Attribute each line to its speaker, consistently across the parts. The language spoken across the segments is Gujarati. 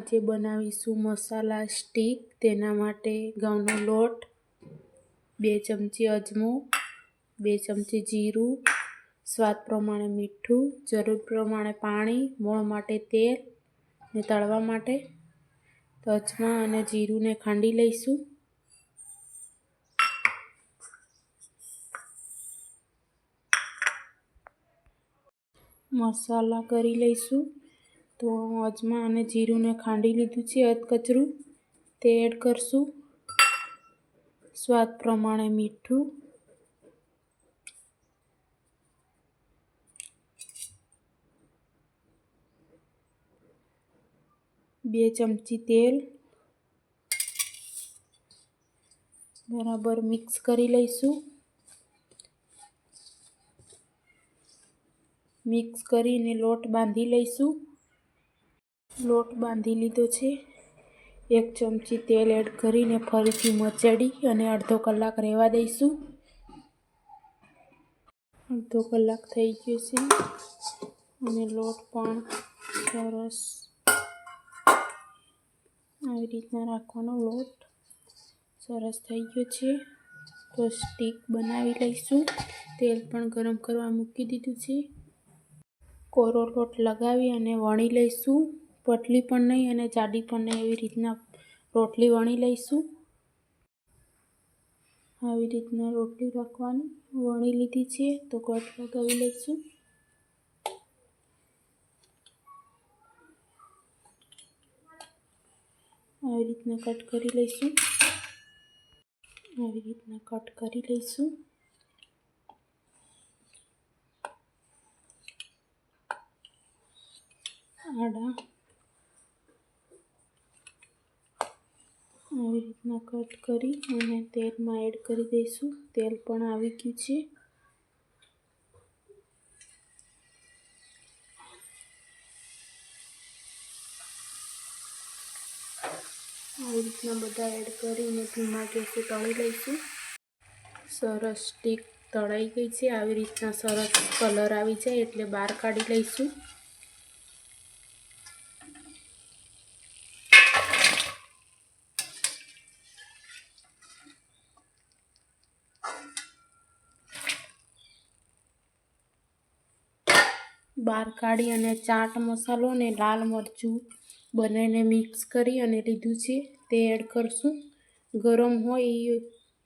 Speaker 1: આજે બનાવીશું મસાલા સ્ટીક તેના માટે ઘઉંનો લોટ, બે ચમચી અજમો, બે ચમચી જીરું, સ્વાદ પ્રમાણે મીઠું, જરૂર પ્રમાણે પાણી, મોણ માટે તેલ ને તળવા માટે તો અજમા અને જીરુંને ખાંડી લઈશું. મસાલા કરી લઈશું. તો અજમા અને જીરુંને ખાંડી લીધું છે અધકચરું તે એડ કરશું. સ્વાદ પ્રમાણે મીઠું. બે ચમચી તેલ. બરાબર મિક્સ કરી લઈશું. મિક્સ કરીને લોટ બાંધી લઈશું. લોટ બાંધી લીધો છે. એક ચમચી તેલ એડ કરીને ફરીથી મચડી અને અડધો કલાક રહેવા દઈશું. અડધો કલાક થઈ ગયો છે અને લોટ પણ સરસ આવી રીતના રાખવાનો લોટ સરસ થઈ ગયો છે. તો સ્ટીક બનાવી લઈશું. તેલ પણ ગરમ કરવા મૂકી દીધું છે. કોરો લોટ લગાવી અને વણી લઈશું. પતલી પણ નહીં અને જાડી પણ નહીં એવી રીતના રોટલી વણી લઈશું. આવી રીતના રોટલી રાખવાની. વણી લીધી છે તો કટ લગાવી લઈશું. આવી રીતના કટ કરી લઈશું. આવી રીતના કટ કરી લઈશું. આડા આવી રીતના કટ કરી અને તેલમાં એડ કરી દઈશું. તેલ પણ આવી ગયું છે. આવી રીતના બધા એડ કરીને ધીમા ગેસે તળી લઈશું. સરસ સ્ટીક તળાઈ ગઈ છે. આવી રીતના સરસ કલર આવી જાય એટલે બહાર કાઢી લઈશું. બહાર કાઢી અને ચાટ મસાલો અને લાલ મરચું બંનેને મિક્સ કરી અને લીધું છે. તે એડ કરશું. ગરમ હોય એ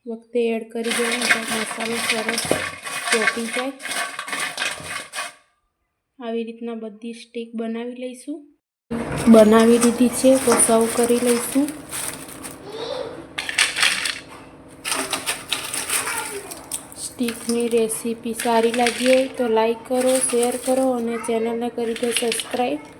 Speaker 1: વખતે એડ કરી દેવાનું તો મસાલો સરસ ચોટી જાય. આવી રીતના બધી સ્ટીક બનાવી લઈશું. બનાવી લીધી છે, તો સર્વ કરી લઈશું. સ્ટીકની રેસીપી સારી લાગી હોય તો લાઈક કરો, શેર કરો અને ચેનલને કરી દો સબસ્ક્રાઈબ.